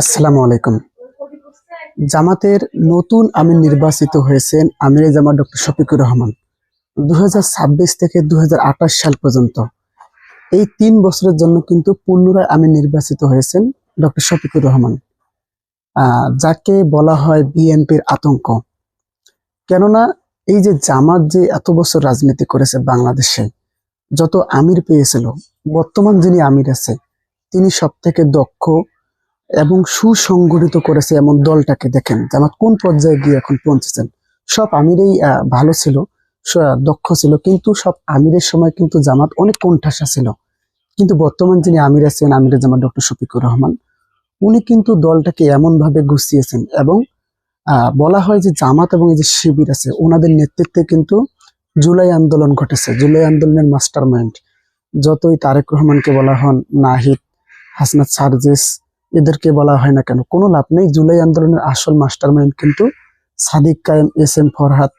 আসসালামু আলাইকুম। জামাতের নতুন আমির নির্বাচিত হয়েছেন আমিরে জামাত ডক্টর শফিকুর রহমান। দুই হাজার ছাব্বিশ থেকে দুহাজার আঠাশ সাল পর্যন্ত। এই তিন বছরের জন্য কিন্তু পুনরায় আমির নির্বাচিত হয়েছেন ডক্টর শফিকুর রহমান। যাকে বলা হয় বিএনপির আতঙ্ক। কেননা এই যে জামাত যে এত বছর রাজনীতি করেছে বাংলাদেশে, যত আমির পেয়েছিল, বর্তমান যিনি আমির আছে, তিনি সব থেকে দক্ষ এবং সুসংগঠিত করেছে এমন দলটাকে দেখেন। জামাত কোন পর্যায়ে গিয়ে এখন পৌঁছেছেন? সব আমিরেই ভালো ছিল দক্ষ ছিল, কিন্তু সব আমিরের সময় কিন্তু জামাত অনেক কোণঠাসা ছিল। কিন্তু বর্তমান যিনি আমির আছেন আমিরের জামাত ডক্টর শফিকুর রহমান, উনি কিন্তু দলটাকে এমন ভাবে গুছিয়েছেন এবং বলা হয় যে জামাত এবং এই যে শিবির আছে, ওনাদের নেতৃত্বে কিন্তু জুলাই আন্দোলন ঘটেছে। জুলাই আন্দোলনের মাস্টার মাইন্ড যতই তারেক রহমানকে বলা হন, নাহিদ, হাসনাত সার্জিস এদেরকে বলা হয় না কেন? কোনো লাভ নেই। জুলাই আন্দোলনের আসল মাস্টার মাইন্ড কিন্তু সাদিক কায়েম, এস এম ফরহাদ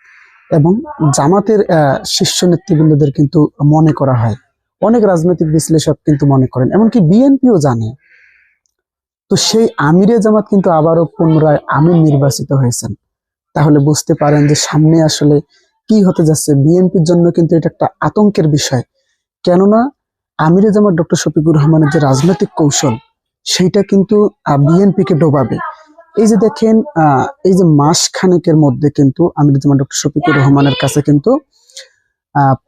এবং জামাতের শীর্ষ নেতৃবৃন্দদের কিন্তু মনে করা হয়। অনেক রাজনৈতিক বিশ্লেষক কিন্তু মনে করেন। এমনকি বিএনপিও জানে। তো সেই আমিরে জামাত কিন্তু আবারও পুনরায় আমির নির্বাচিত হয়েছেন। তাহলে বুঝতে পারেন যে সামনে আসলে কি হতে যাচ্ছে। বিএনপির জন্য কিন্তু এটা একটা আতঙ্কের বিষয়। কেননা আমিরে জামাত ডক্টর শফিকুর রহমানের যে রাজনৈতিক কৌশল সেইটা কিন্তু বিএনপি কে ডোবাবে। এই যে দেখেন এই যে মাস খানেকের মধ্যে কিন্তু জামাত ডক্টর শফিকুর রহমানের কাছে কিন্তু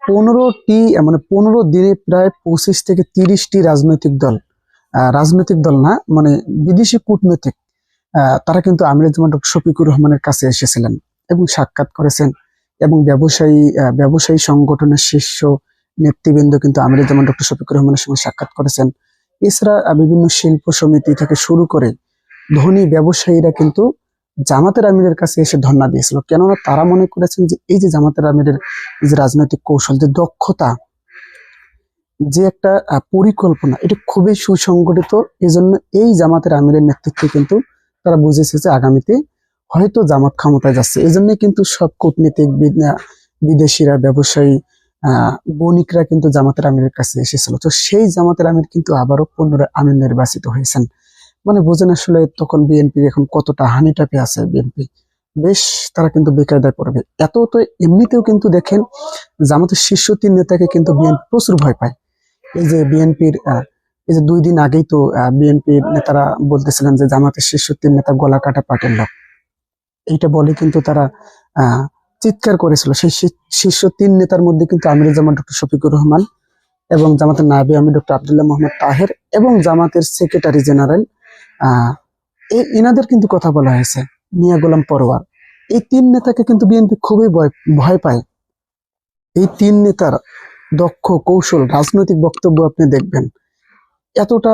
পনেরোটি মানে পনেরো দিনে প্রায় পঁচিশ থেকে তিরিশটি রাজনৈতিক দল রাজনৈতিক দল না মানে বিদেশি কূটনৈতিক তারা কিন্তু আমির জামাত ডক্টর শফিকুর রহমানের কাছে এসেছিলেন এবং সাক্ষাৎ করেছেন এবং ব্যবসায়ী ব্যবসায়ী সংগঠনের শীর্ষ নেতৃবৃন্দ কিন্তু আমির জামান ডক্টর শফিকুর রহমানের সঙ্গে সাক্ষাৎ করেছেন। এছাড়া বিভিন্ন শিল্প সমিতি থেকে শুরু করে ধনী ব্যবসায়ীরা কিন্তু জামাতের আমিরের কাছে এসে ধর্ণা দিয়েছিল। কেননা তারা মনে করেছেন যে এই যে জামাতের আমিরের যে রাজনৈতিক কৌশল, যে দক্ষতা, যে একটা পরিকল্পনা, এটা খুবই সুসংগঠিত। এই জন্য এই জামাতের আমিরের নেতৃত্বে কিন্তু তারা বুঝেছে যে আগামীতে হয়তো জামাত ক্ষমতায় যাচ্ছে। এই জন্য কিন্তু সব কূটনীতিক বিদেশিরা, ব্যবসায়ী বণিকরা কিন্তু জামাতের আমিরের কাছে এসেছিল। তো সেই জামাতের আমির কিন্তু আবারও পুনরায় আমির নির্বাচিত হয়েছেন। মানে বোঝেন আসলে তখন বিএনপি এখন কতটা হানিটাপে আছে বিএনপি বেশ, তারা কিন্তু বেকায়দায় পড়বে। এত তো এমনিতেও কিন্তু দেখেন, জামাতের শীর্ষ তিন নেতাকে কিন্তু বিএনপি প্রচুর ভয় পায়। এই যে বিএনপির এই যে দুই দিন আগেই তো বিএনপির নেতারা বলতেছিলেন যে জামাতের শীর্ষ তিন নেতা গলা কাটা পাটের লোক। এইটা বলে কিন্তু তারা, আহ চিৎকার করেছিল। সেই শীর্ষ তিন নেতার মধ্যে কিন্তু আমির জামান ডক্টর শফিকুর রহমান এবং জামাতের নাবি আমি ডক্টর আবদুল্লাহ মোহাম্মদ তাহের এবং জামাতের সেক্রেটারি জেনারেল এই ইনাদের কিন্তু কথা বলা হয়েছে, মিয়া গোলাম পরোয়ার। এই তিন নেতাকে কিন্তু বিএনপি খুবই ভয় পায়। এই তিন নেতার দক্ষ, কৌশল, রাজনৈতিক বক্তব্য আপনি দেখবেন, এতটা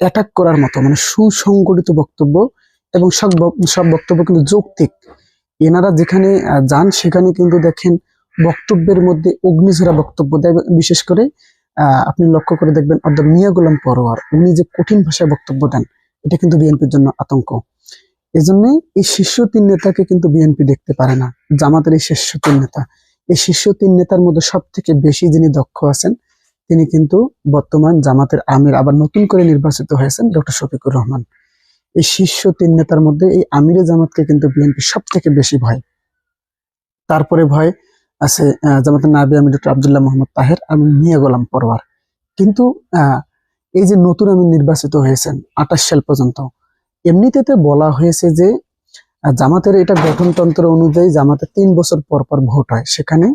অ্যাটাক করার মতো মানে সুসংগঠিত বক্তব্য এবং সব সব বক্তব্য কিন্তু যৌক্তিক। এনারা যেখানে যান সেখানে কিন্তু দেখেন বক্তব্যের মধ্যে অগ্নিঝরা বক্তব্য দেয়। বিশেষ করে আপনি লক্ষ্য করে দেখবেন অর্থাৎ মিয়া গোলাম পরোয়ার, উনি যে কঠিন ভাষায় বক্তব্য দেন, এটা কিন্তু বিএনপির জন্য আতঙ্ক। এজন্য এই শীর্ষ তিন নেতাকে কিন্তু বিএনপি দেখতে পারে না, জামাতের এই শীর্ষ তিন নেতা। এই শীর্ষ তিন নেতার মধ্যে সব থেকে বেশি যিনি দক্ষ আছেন, তিনি কিন্তু বর্তমান জামাতের আমির, আবার নতুন করে নির্বাচিত হয়েছেন ডক্টর শফিকুর রহমান। এই শীর্ষ তিন নেতার মধ্যে এই আমিরে জামাতকে কিন্তু বিএনপি সব থেকে বেশি ভয়। তারপরে ভয় আছে জামাতের নাবি আমি ডক্টর আবদুল্লাহ মোহাম্মদ তাহের এবং মিয়া গোলাম পরওয়ার কিন্তু এই যে নতুন আমি নির্বাচিত হয়েছেন আঠাশ সাল পর্যন্ত এমনিতে বলা হয়েছে যে জামাতের এটা গঠনতন্ত্র অনুযায়ী জামাতের তিন বছর পর পর ভোট হয়। সেখানে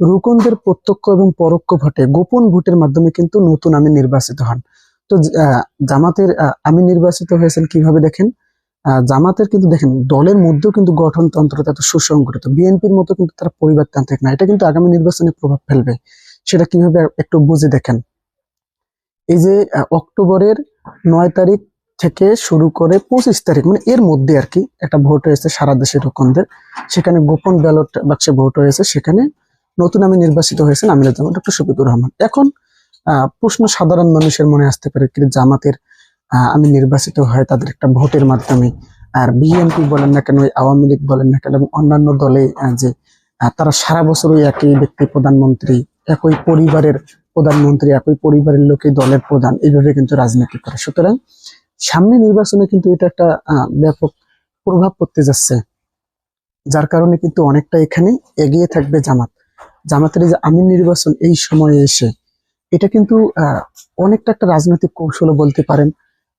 রুকনদের প্রত্যক্ষ এবং পরোক্ষ ভোটে, গোপন ভোটের মাধ্যমে কিন্তু নতুন আমি নির্বাচিত হন। তো জামাতের আমি নির্বাচিত হয়েছেন কীভাবে দেখেন? জামাতের কিন্তু দেখেন, দলের মধ্যেও কিন্তু গঠনতন্ত্র এত সুসংগঠিত। বিএনপির মতো কিন্তু তারা পরিবারতান্ত্রিক না। এটা কিন্তু আগামী নির্বাচনে প্রভাব ফেলবে। সেটা কীভাবে একটু বুঝে দেখেন। এই যে অক্টোবরের নয় তারিখ থেকে শুরু করে পঁচিশ তারিখ মানে এর মধ্যে আর কি একটা ভোট হয়েছে সারা দেশের রকমদের সেখানে গোপন ব্যালট বাক্সে ভোট হয়েছে। সেখানে নতুন আমি নির্বাচিত হয়েছেন আমির ডক্টর শফিকুর রহমান। এখন প্রশ্ন সাধারণ মানুষের মনে আসতে পারে কি জামাতের আমি নির্বাচিত হয় তাদের একটা ভোটের মাধ্যমে, আর বিএনপি বলেন না কেন আওয়ামী লীগ বলেন না কেন, এবং অন্যান্য দলে যে তারা সারা বছর ওই একই ব্যক্তি প্রধানমন্ত্রী, একই পরিবারের প্রধানমন্ত্রী, একই পরিবারের লোকই দলের প্রধান, এইভাবে কিন্তু রাজনীতি করে। সুতরাং সামনে নির্বাচনে কিন্তু এটা একটা ব্যাপক প্রভাব পড়তে যাচ্ছে, যার কারণে কিন্তু অনেকটা এখানে এগিয়ে থাকবে জামাত। জামাতের যে আমিন নির্বাচন এই সময়ে এসে এটা কিন্তু অনেকটা একটা রাজনৈতিক কৌশল বলতে পারেন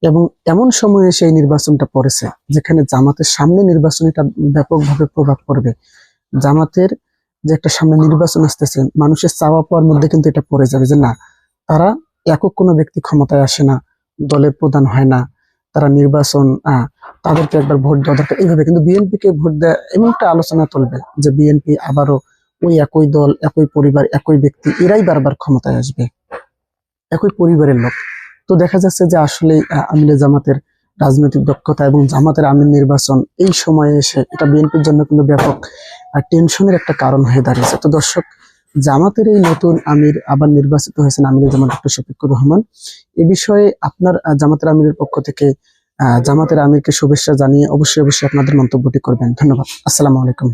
এবং এমন সময়ে সেই নির্বাচনটা পড়েছে যেখানে জামাতের সামনে নির্বাচন এটা ব্যাপকভাবে প্রভাব পড়বে। জামাতের যে একটা সামনে নির্বাচন আসতেছে, মানুষের চাওয়া পাওয়ার মধ্যে কিন্তু এটা পড়ে যাবে যে না, তারা একক কোনো ব্যক্তি ক্ষমতায় আসে না, দলের প্রধান হয় না, তারা নির্বাচন তাদেরকে একবার ভোট দেওয়া দরকার, এইভাবে। কিন্তু বিএনপি কে ভোট দেয় এমন একটা আলোচনা চলবে যে বিএনপি আবারও ওই একই দল, একই পরিবার, একই ব্যক্তি, এরাই বারবার ক্ষমতায় আসবে। একই পরিবারের লোক। তো দেখা যাচ্ছে যে আসলে আমিলে জামাতের রাজনৈতিক দক্ষতা এবং জামাতের আমির নির্বাচন এই সময়ে এসে এটা বিএনপির জন্য কিন্তু ব্যাপক টেনশনের একটা কারণ হয়ে দাঁড়িয়েছে। তো দর্শক, জামাতের এই নতুন আমির আবার নির্বাচিত হয়েছেন আমির জামাত ডক্টর শফিকুর রহমান। এ বিষয়ে আপনার জামাতের আমিরের পক্ষ থেকে জামাতের আমিরকে শুভেচ্ছা জানিয়ে অবশ্যই অবশ্যই আপনাদের মন্তব্যটি করবেন। ধন্যবাদ। আসসালামু আলাইকুম।